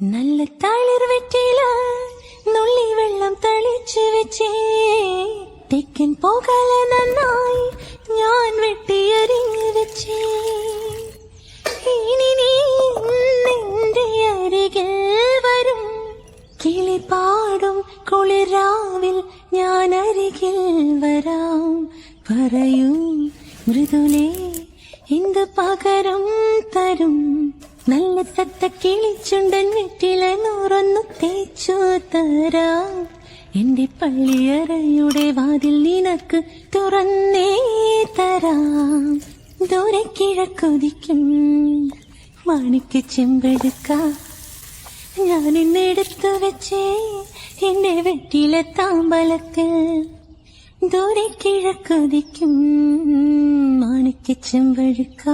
നല്ല തളിർ വെറ്റില നുള്ളി വെള്ളം തളിച്ചു വെച്ചേ. തെക്കൻ പോകല നന്നായി ഞാൻ വെട്ടിയറിഞ്ഞു വെച്ചേ. ഇനി നീ നിന്റെ അരികിൽ വരും. കിളി പാടും കുളിരാവിൽ ഞാൻ അരികിൽ വരാം. പറയൂ മൃദുലേ എന്ത് പകരം നല്ല തത്ത കിളിച്ചുണ്ടൻ വെറ്റില നൂറൊന്നു തേച്ചു തരാം. എന്റെ പള്ളിയറയുടെ വാതിൽ നിനക്ക് തുറന്നേ തരാം. ദൂരെ കിഴക്കൊതിക്കും മാണിക്ക് ചെമ്പെടുക്ക ഞാൻ ഇന്നെടുത്തു വെച്ചേ എന്റെ വെറ്റില താമ്പലത്തിൽ ദൂരെ കിഴക്കൊതിക്കും മാണിക്ക് ചെമ്പഴുക്ക.